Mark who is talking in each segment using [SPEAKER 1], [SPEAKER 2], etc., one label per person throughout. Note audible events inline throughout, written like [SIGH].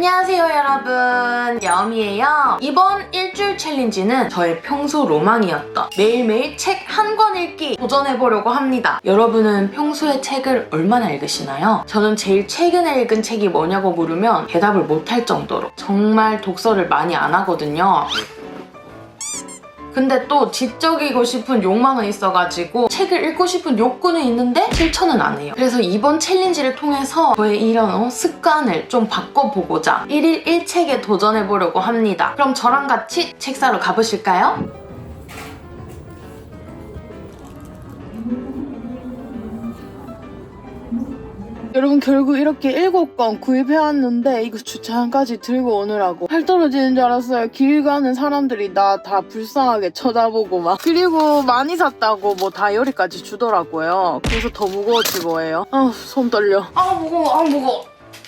[SPEAKER 1] 안녕하세요 여러분. 여미예요. 이번 일주일 챌린지는 저의 평소 로망이었던 매일매일 책 한 권 읽기 도전해보려고 합니다. 여러분은 평소에 책을 얼마나 읽으시나요? 저는 제일 최근에 읽은 책이 뭐냐고 물으면 대답을 못할 정도로 정말 독서를 많이 안 하거든요 근데 또 지적이고 싶은 욕망은 있어가지고 책을 읽고 싶은 욕구는 있는데 실천은 안 해요. 그래서 이번 챌린지를 통해서 저의 이런 어, 습관을 좀 바꿔보고자 1일 1책에 도전해보려고 합니다. 그럼 저랑 같이 책 사러 가보실까요?
[SPEAKER 2] 여러분 결국 이렇게 일곱 건 구입해왔는데 이거 주차장까지 들고 오느라고 팔 떨어지는 줄 알았어요. 길 가는 사람들이 나 다 불쌍하게 쳐다보고 막 그리고 많이 샀다고 뭐 다이어리까지 주더라고요. 그래서 더 무거워질 거예요. 아손 떨려.
[SPEAKER 1] 아 무거워 아 무거워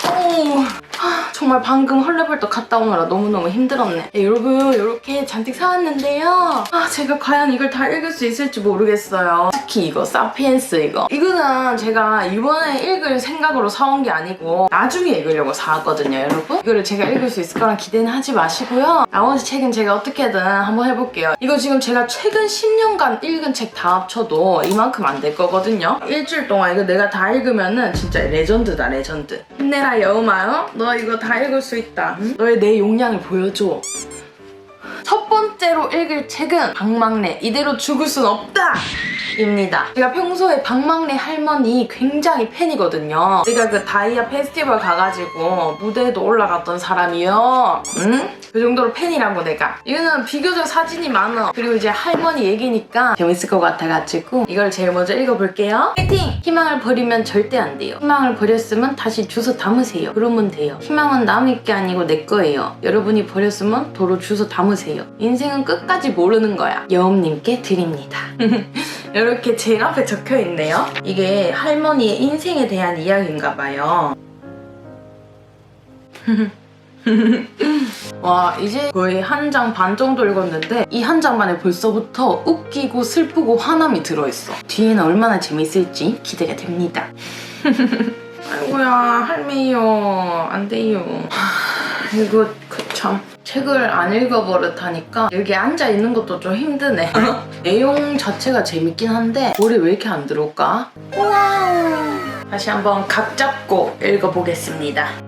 [SPEAKER 1] 오. 하, 정말 방금 헐레벌떡 갔다 오느라 너무너무 힘들었네. 네, 여러분 이렇게 잔뜩 사왔는데요. 아 제가 과연 이걸 다 읽을 수 있을지 모르겠어요. 특히 이거 사피엔스 이거. 이거는 제가 이번에 읽을 생각으로 사온 게 아니고 나중에 읽으려고 사왔거든요 여러분. 이거를 제가 읽을 수 있을 거란 기대는 하지 마시고요. 나머지 책은 제가 어떻게든 한번 해볼게요. 이거 지금 제가 최근 10년간 읽은 책 다 합쳐도 이만큼 안 될 거거든요. 일주일 동안 이거 내가 다 읽으면은 진짜 레전드다 레전드. 힘내라 여우마요 너 이거 다 읽을 수 있다 응? 너의 내 용량을 보여줘 첫 번째로 읽을 책은 박막래 이대로 죽을 순 없다 입니다. 제가 평소에 박막래 할머니 굉장히 팬이거든요. 제가 그 다이아 페스티벌 가가지고 무대에도 올라갔던 사람이요. 응? 그 정도로 팬이라고 내가. 이거는 비교적 사진이 많아. 그리고 이제 할머니 얘기니까 재밌을 것 같아가지고 이걸 제일 먼저 읽어볼게요. 파이팅! 희망을 버리면 절대 안 돼요. 희망을 버렸으면 다시 주워 담으세요. 그러면 돼요. 희망은 남의 게 아니고 내 거예요. 여러분이 버렸으면 도로 주워 담으세요. 인생은 끝까지 모르는 거야. 여음님께 드립니다. [LAUGHS] 이렇게 제일 앞에 적혀 있네요. 이게 할머니의 인생에 대한 이야기인가 봐요. [LAUGHS] [LAUGHS] 와 이제 거의 한 장 반 정도 읽었는데 이 한 장만에 벌써부터 웃기고 슬프고 화남이 들어있어. 뒤에는 얼마나 재밌을지 기대가 됩니다. [LAUGHS] 아이고야 할매요 안 돼요. 하, 이거 그참 책을 안 읽어버릇하니까 여기 앉아 있는 것도 좀 힘드네. [LAUGHS] 내용 자체가 재밌긴 한데 머리 왜 이렇게 안 들어올까? 와우. 다시 한번 각 잡고 읽어보겠습니다.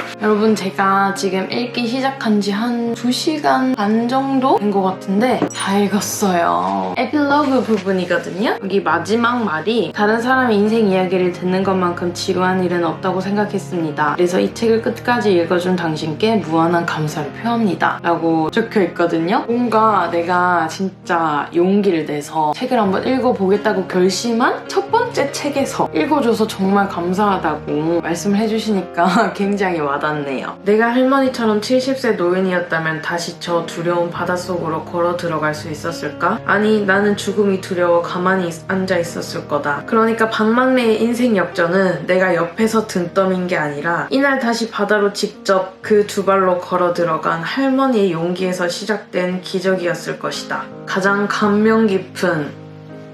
[SPEAKER 1] 여러분 제가 지금 읽기 시작한 지 한 2시간 반 정도 된 것 같은데 다 읽었어요. 에필로그 부분이거든요. 여기 마지막 말이 다른 사람의 인생 이야기를 듣는 것만큼 지루한 일은 없다고 생각했습니다. 그래서 이 책을 끝까지 읽어준 당신께 무한한 감사를 표합니다. 라고 적혀 있거든요. 뭔가 내가 진짜 용기를 내서 책을 한번 읽어보겠다고 결심한 첫 번째 책에서 읽어줘서 정말 감사하다고 말씀을 해주시니까 [LAUGHS] 굉장히 와닿 네요. 내가 할머니처럼 70세 노인이었다면 다시 저 두려운 바닷속으로 걸어 들어갈 수 있었을까? 아니, 나는 죽음이 두려워 가만히 있- 앉아 있었을 거다. 그러니까 박막래의 인생 역전은 내가 옆에서 등 떠민 게 아니라 이날 다시 바다로 직접 그 두 발로 걸어 들어간 할머니의 용기에서 시작된 기적이었을 것이다. 가장 감명 깊은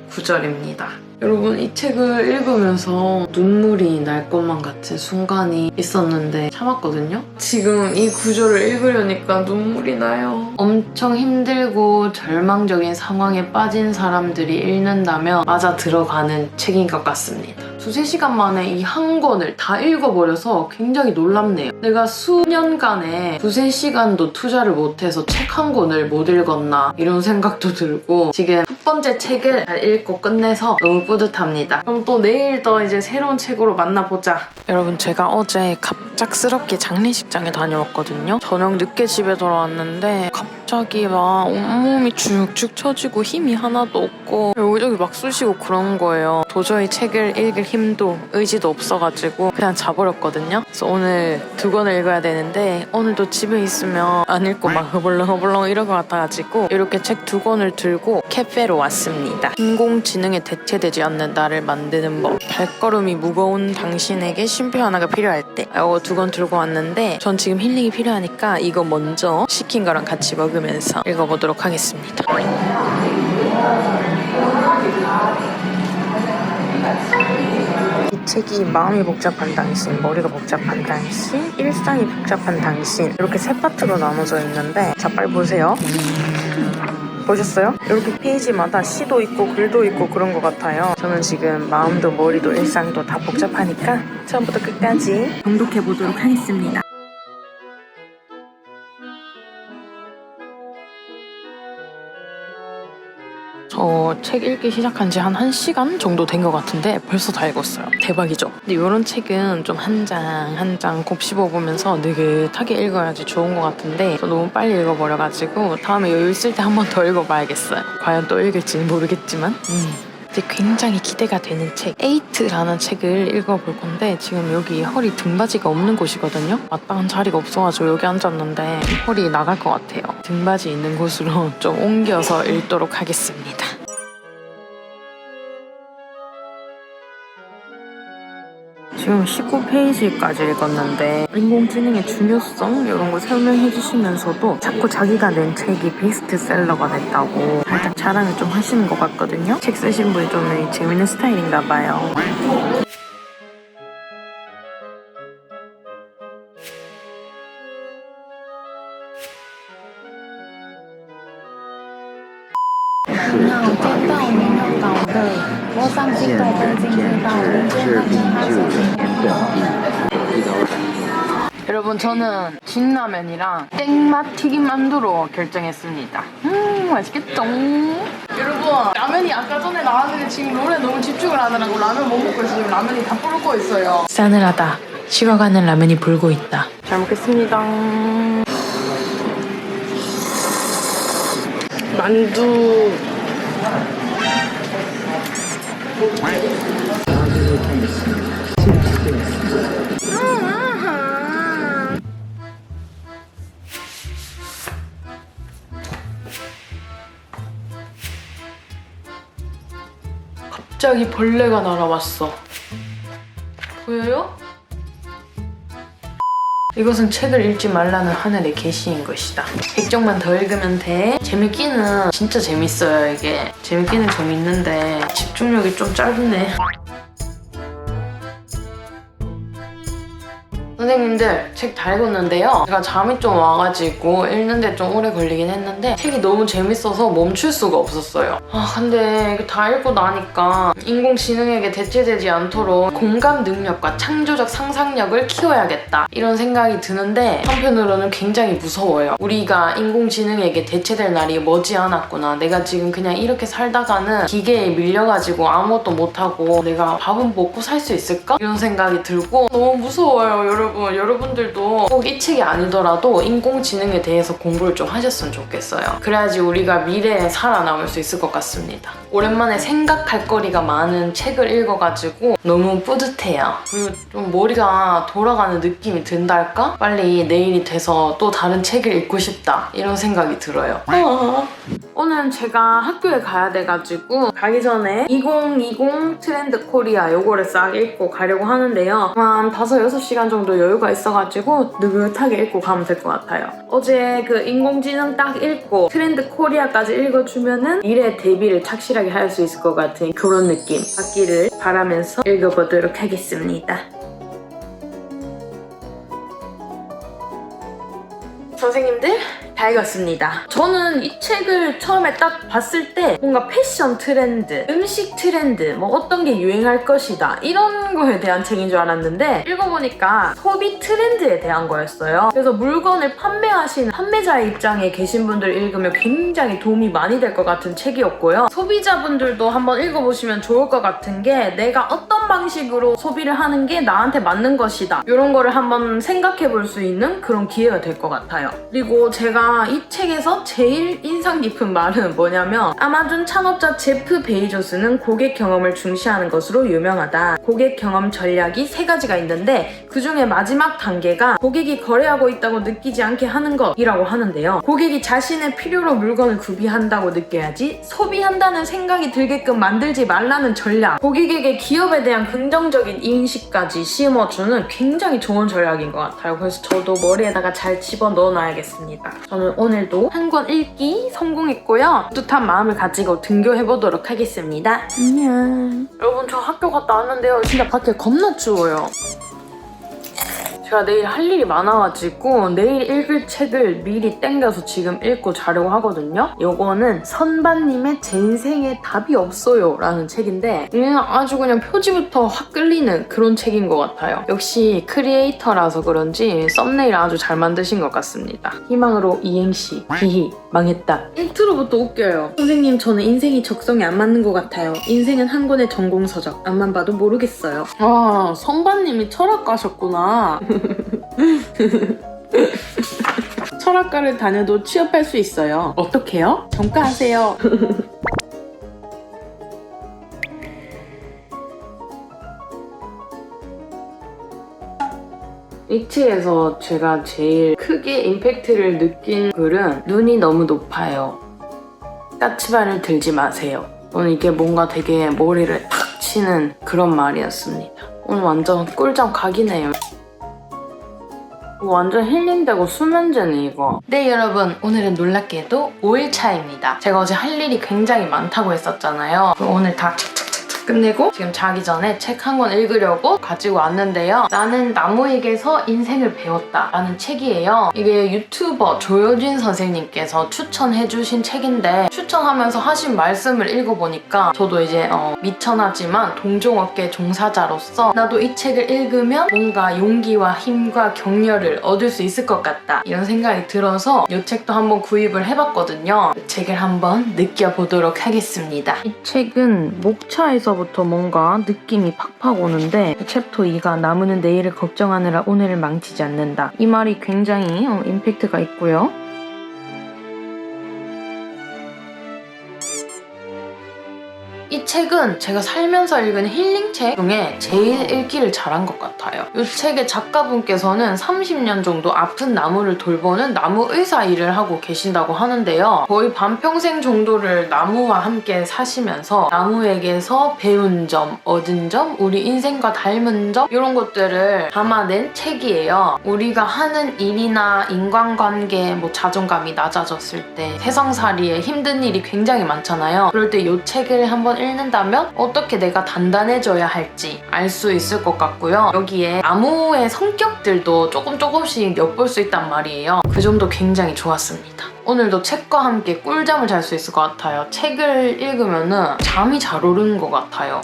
[SPEAKER 1] 구절입니다. 여러분 이 책을 읽으면서 눈물이 날 것만 같은 순간이 있었는데 참았거든요. 지금 이 구절을 읽으려니까 눈물이 나요. 엄청 힘들고 절망적인 상황에 빠진 사람들이 읽는다면 맞아 들어가는 책인 것 같습니다. 두세 시간 만에 이 한 권을 다 읽어버려서 굉장히 놀랍네요. 내가 수년간에 두세 시간도 투자를 못해서 책 한 권을 못 읽었나 이런 생각도 들고 지금 첫 번째 책을 잘 읽고 끝내서 너무 뿌듯합니다. 그럼 또 내일 또 이제 새로운 책으로 만나보자.
[SPEAKER 2] 여러분 제가 어제 갑작스럽게 장례식장에 다녀왔거든요. 저녁 늦게 집에 돌아왔는데 갑 자기 막 온몸이 축축 처지고 힘이 하나도 없고 여기저기 막 쑤시고 그런 거예요. 도저히 책을 읽을 힘도 의지도 없어가지고 그냥 자버렸거든요. 그래서 오늘 두 권을 읽어야 되는데 오늘도 집에 있으면 안 읽고 막 허벌렁 허벌렁 이럴 것 같아가지고 이렇게 책 두 권을 들고 캐페로 왔습니다. 인공지능에 대체되지 않는 나를 만드는 법. 발걸음이 무거운 당신에게 쉼표 하나가 필요할 때. 이거 두 권 들고 왔는데 전 지금 힐링이 필요하니까 이거 먼저 시킨 거랑 같이 먹으 읽으면서 읽어보도록 하겠습니다. 이 책이 마음이 복잡한 당신, 머리가 복잡한 당신, 일상이 복잡한 당신 이렇게 세 파트로 나눠져 있는데 자빨 보세요. 보셨어요? 이렇게 페이지마다 시도 있고 글도 있고 그런 것 같아요. 저는 지금 마음도 머리도 일상도 다 복잡하니까 처음부터 끝까지 정독해 보도록 하겠습니다. 저 책 읽기 시작한 지 한 1시간 정도 된 것 같은데 벌써 다 읽었어요. 대박이죠? 근데 이런 책은 좀 한 장 한 장 곱씹어 보면서 느긋하게 읽어야지 좋은 것 같은데 저 너무 빨리 읽어버려가지고 다음에 여유 있을 때 한 번 더 읽어봐야겠어요. 과연 또 읽을지는 모르겠지만 음. 이제 굉장히 기대가 되는 책. 에이트라는 책을 읽어볼 건데 지금 여기 허리 등받이가 없는 곳이거든요. 마땅한 자리가 없어가지고 여기 앉았는데 허리 나갈 것 같아요. 등받이 있는 곳으로 [LAUGHS] 좀 옮겨서 읽도록 하겠습니다 지금 19페이지까지 읽었는데 인공지능의 중요성 이런 거 설명해 주시면서도 자꾸 자기가 낸 책이 베스트셀러가 됐다고 살짝 자랑을 좀 하시는 것 같거든요. 책 쓰신 분이 좀 재밌는 스타일인가 봐요. 여러분 저는 진라면이랑 땡맛 튀김만두로 결정했습니다. 음 맛있겠죠? 여러분 라면이 아까 전에 나왔는데 지금 롤에 너무 집중을 하느라고 라면 못 먹고 지금 라면이 다 불고 있어요. 싸늘하다. 식어가는 라면이 불고 있다. 잘 먹겠습니다. 만두 갑자기 벌레가 날아왔어. 보여요? 이것은 책을 읽지 말라는 하늘의 계시인 것이다. 100쪽만 더 읽으면 돼. 재밌기는 진짜 재밌어요, 이게. 재밌기는 재밌는데 집중력이 좀 짧네. 선생님들 책 다 읽었는데요. 제가 잠이 좀 와가지고 읽는데 좀 오래 걸리긴 했는데 책이 너무 재밌어서 멈출 수가 없었어요. 아 근데 다 읽고 나니까 인공지능에게 대체되지 않도록 공감 능력과 창조적 상상력을 키워야겠다 이런 생각이 드는데 한편으로는 굉장히 무서워요. 우리가 인공지능에게 대체될 날이 머지않았구나. 내가 지금 그냥 이렇게 살다가는 기계에 밀려가지고 아무것도 못하고 내가 밥은 먹고 살 수 있을까? 이런 생각이 들고 너무 무서워요 여러분. 여러분들도 꼭 이 책이 아니더라도 인공지능에 대해서 공부를 좀 하셨으면 좋겠어요. 그래야지 우리가 미래에 살아남을 수 있을 것 같습니다. 오랜만에 생각할 거리가 많은 책을 읽어가지고 너무 뿌듯해요. 그리고 좀 머리가 돌아가는 느낌이 든달까? 빨리 내일이 돼서 또 다른 책을 읽고 싶다. 이런 생각이 들어요. 오늘은 제가 학교에 가야 돼가지고 가기 전에 2020 트렌드 코리아 요거를 싹 읽고 가려고 하는데요. 한 5, 6시간 정도 여유가 있어가지고 느긋하게 읽고 가면 될 것 같아요. 어제 그 인공지능 딱 읽고 트렌드 코리아까지 읽어주면은 미래 대비를 착실하게 할 수 있을 것 같은 그런 느낌 받기를 바라면서 읽어보도록 하겠습니다. 선생님들 다 읽었습니다. 저는 이 책을 처음에 딱 봤을 때 뭔가 패션 트렌드, 음식 트렌드, 뭐 어떤 게 유행할 것이다 이런 거에 대한 책인 줄 알았는데 읽어보니까 소비 트렌드에 대한 거였어요. 그래서 물건을 판매하시는 판매자의 입장에 계신 분들 읽으면 굉장히 도움이 많이 될 것 같은 책이었고요. 소비자분들도 한번 읽어보시면 좋을 것 같은 게 내가 어떤 방식으로 소비를 하는 게 나한테 맞는 것이다 이런 거를 한번 생각해 볼 수 있는 그런 기회가 될 것 같아요. 그리고 제가 이 책에서 제일 인상 깊은 말은 뭐냐면 아마존 창업자 제프 베이조스는 고객 경험을 중시하는 것으로 유명하다. 고객 경험 전략이 세 가지가 있는데 그 중에 마지막 단계가 고객이 거래하고 있다고 느끼지 않게 하는 것이라고 하는데요. 고객이 자신의 필요로 물건을 구비한다고 느껴야지 소비한다는 생각이 들게끔 만들지 말라는 전략. 고객에게 기업에 대한 긍정적인 인식까지 심어주는 굉장히 좋은 전략인 것 같아요. 그래서 저도 머리에다가 잘 집어 넣어놔야겠습니다. 저는
[SPEAKER 1] 오늘도 한 권 읽기 성공했고요. 뿌듯한 마음을 가지고 등교해보도록 하겠습니다. 안녕. 여러분, 저 학교 갔다 왔는데요. 진짜 밖에 겁나 추워요. 제가 내일 할 일이 많아가지고 내일 읽을 책을 미리 땡겨서 지금 읽고 자려고 하거든요. 요거는 선반님의 제 인생에 답이 없어요 라는 책인데 그냥 아주 그냥 표지부터 확 끌리는 그런 책인 것 같아요. 역시 크리에이터라서 그런지 썸네일 아주 잘 만드신 것 같습니다. 희망으로 이행시 히히 망했다. 인트로부터 웃겨요. 선생님 저는 인생이 적성에 안 맞는 것 같아요. 인생은 한 권의 전공서적. 앞만 봐도 모르겠어요. 아 선반님이 철학가셨구나. [LAUGHS] 철학과를 다녀도 취업할 수 있어요. 어떻게요? 전과하세요. [LAUGHS] 이 책에서 제가 제일 크게 임팩트를 느낀 글은 눈이 너무 높아요. 까치발을 들지 마세요. 오늘 이게 뭔가 되게 머리를 탁 치는 그런 말이었습니다. 오늘 완전 꿀잠 각이네요. 완전 힐링되고 수면제네 이거. 네 여러분 오늘은 놀랍게도 5일차입니다. 제가 어제 할 일이 굉장히 많다고 했었잖아요. 오늘 다 착착착착 끝내고 지금 자기 전에 책 한 권 읽으려고 가지고 왔는데요. 나는 나무에게서 인생을 배웠다 라는 책이에요. 이게 유튜버 조효진 선생님께서 추천해주신 책인데 추천하면서 하신 말씀을 읽어보니까 저도 이제 어, 미천하지만 동종업계 종사자로서 나도 이 책을 읽으면 뭔가 용기와 힘과 격려를 얻을 수 있을 것 같다 이런 생각이 들어서 이 책도 한번 구입을 해봤거든요. 이 책을 한번 느껴보도록 하겠습니다. 이 책은 목차에서 부터 뭔가 느낌이 팍팍 오는데 챕터 2가 나무는 내일을 걱정하느라 오늘을 망치지 않는다. 이 말이 굉장히 어, 임팩트가 있고요. 책은 제가 살면서 읽은 힐링책 중에 제일 읽기를 잘한 것 같아요. 이 책의 작가분께서는 30년 정도 아픈 나무를 돌보는 나무 의사 일을 하고 계신다고 하는데요. 거의 반평생 정도를 나무와 함께 사시면서 나무에게서 배운 점, 얻은 점, 우리 인생과 닮은 점 이런 것들을 담아낸 책이에요. 우리가 하는 일이나 인간관계, 뭐 자존감이 낮아졌을 때 세상살이에 힘든 일이 굉장히 많잖아요. 그럴 때 이 책을 한번 읽는 다면 어떻게 내가 단단해져야 할지 알 수 있을 것 같고요. 여기에 나무의 성격들도 조금 조금씩 엿볼 수 있단 말이에요. 그 점도 굉장히 좋았습니다. 오늘도 책과 함께 꿀잠을 잘 수 있을 것 같아요. 책을 읽으면 잠이 잘 오르는 것 같아요.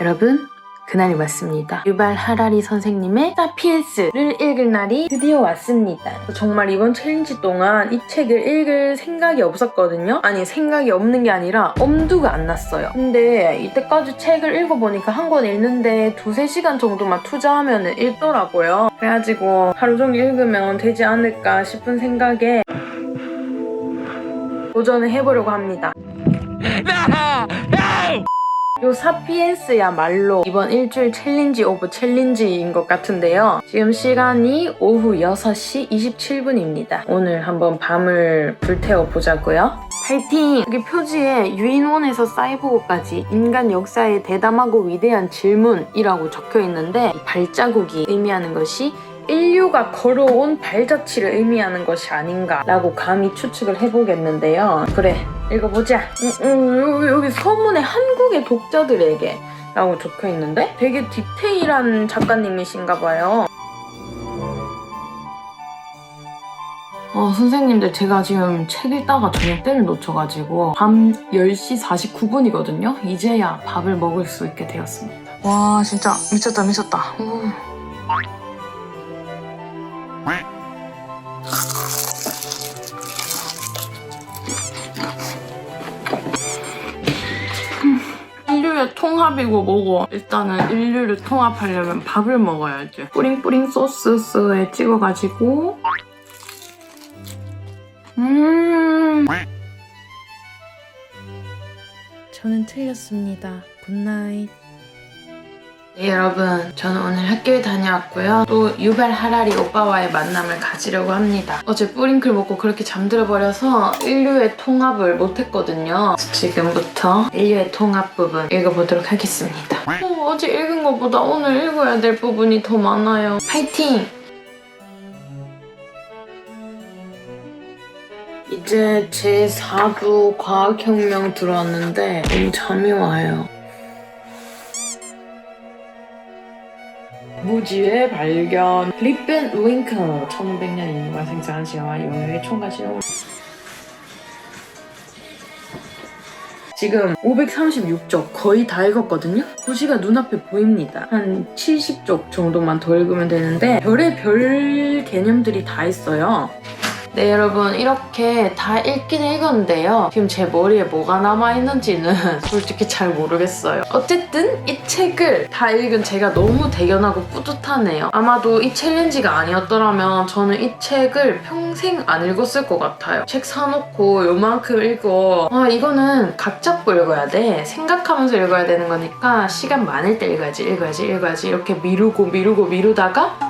[SPEAKER 1] 여러분, 그날이 왔습니다. 유발 하라리 선생님의 사피엔스를 읽을 날이 드디어 왔습니다. 정말 이번 챌린지 동안 이 책을 읽을 생각이 없었거든요. 아니 생각이 없는 게 아니라 엄두가 안 났어요. 근데 이때까지 책을 읽어보니까 한 권 읽는데 두세 시간 정도만 투자하면 읽더라고요. 그래가지고 하루 종일 읽으면 되지 않을까 싶은 생각에 도전을 해보려고 합니다. [LAUGHS] 요 사피엔스야말로 이번 일주일 챌린지 오브 챌린지인 것 같은데요. 지금 시간이 오후 6시 27분입니다. 오늘 한번 밤을 불태워 보자고요. 파이팅! 여기 표지에 유인원에서 사이보그까지 인간 역사의 대담하고 위대한 질문이라고 적혀 있는데 이 발자국이 의미하는 것이 인류가 걸어온 발자취를 의미하는 것이 아닌가라고 감히 추측을 해보겠는데요. 그래, 읽어보자. 음, 음, 여기, 여기 서문에 한국의 독자들에게 라고 적혀 있는데 되게 디테일한 작가님이신가 봐요. 어, 선생님들 제가 지금 책 읽다가 저녁 때를 놓쳐가지고 밤 10시 49분이거든요. 이제야 밥을 먹을 수 있게 되었습니다. 와 진짜 미쳤다 미쳤다. 우. 통합이고 뭐고. 일단은 인류를 통합하려면 밥을 먹어야지. 뿌링뿌링 소스에 찍어가지고. 음. 저는 틀렸습니다. 굿나잇 네 여러분. 저는 오늘 학교에 다녀왔고요. 또 유발 하라리 오빠와의 만남을 가지려고 합니다. 어제 뿌링클 먹고 그렇게 잠들어 버려서 인류의 통합을 못했거든요. 지금부터 인류의 통합 부분 읽어보도록 하겠습니다. 어, 어제 읽은 것보다 오늘 읽어야 될 부분이 더 많아요. 파이팅! 이제 제 4부 과학혁명 들어왔는데 너무 잠이 와요. 무지의 발견 립밴 윙크 1500년 인류가 생산한 시와 영역의 총가시는 지금 536쪽 거의 다 읽었거든요? 도시가 눈앞에 보입니다. 한 70쪽 정도만 더 읽으면 되는데 별의 별 개념들이 다 있어요. 네 여러분 이렇게 다 읽긴 읽었는데요. 지금 제 머리에 뭐가 남아있는지는 [LAUGHS] 솔직히 잘 모르겠어요. 어쨌든 이 책을 다 읽은 제가 너무 대견하고 뿌듯하네요. 아마도 이 챌린지가 아니었더라면 저는 이 책을 평생 안 읽었을 것 같아요. 책 사놓고 요만큼 읽어. 아 이거는 각 잡고 읽어야 돼. 생각하면서 읽어야 되는 거니까 시간 많을 때 읽어야지 읽어야지 읽어야지. 이렇게 미루고 미루고 미루다가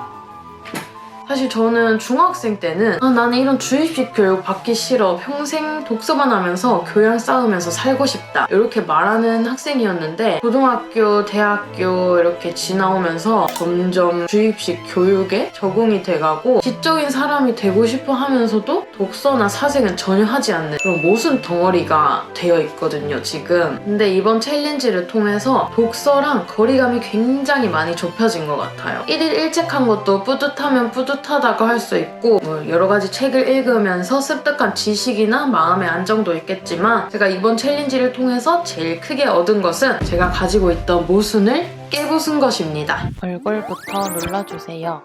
[SPEAKER 1] 사실 저는 중학생 때는 아, 나는 이런 주입식 교육 받기 싫어. 평생 독서만 하면서 교양 쌓으면서 살고 싶다. 이렇게 말하는 학생이었는데 고등학교, 대학교 이렇게 지나오면서 점점 주입식 교육에 적응이 돼가고 지적인 사람이 되고 싶어 하면서도 독서나 사색은 전혀 하지 않는 그런 모순 덩어리가 되어 있거든요, 지금. 근데 이번 챌린지를 통해서 독서랑 거리감이 굉장히 많이 좁혀진 것 같아요. 1일 일책한 것도 뿌듯하면 뿌듯하다고 할 수 있고 뭐 여러 가지 책을 읽으면서 습득한 지식이나 마음의 안정도 있겠지만 제가 이번 챌린지를 통해서 제일 크게 얻은 것은 제가 가지고 있던 모순을 깨부순 것입니다.
[SPEAKER 2] 얼굴부터 눌러주세요.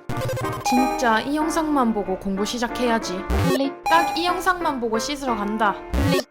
[SPEAKER 1] 진짜 이 영상만 보고 공부 시작해야지. 클릭. 딱 이 영상만 보고 씻으러 간다. 클릭.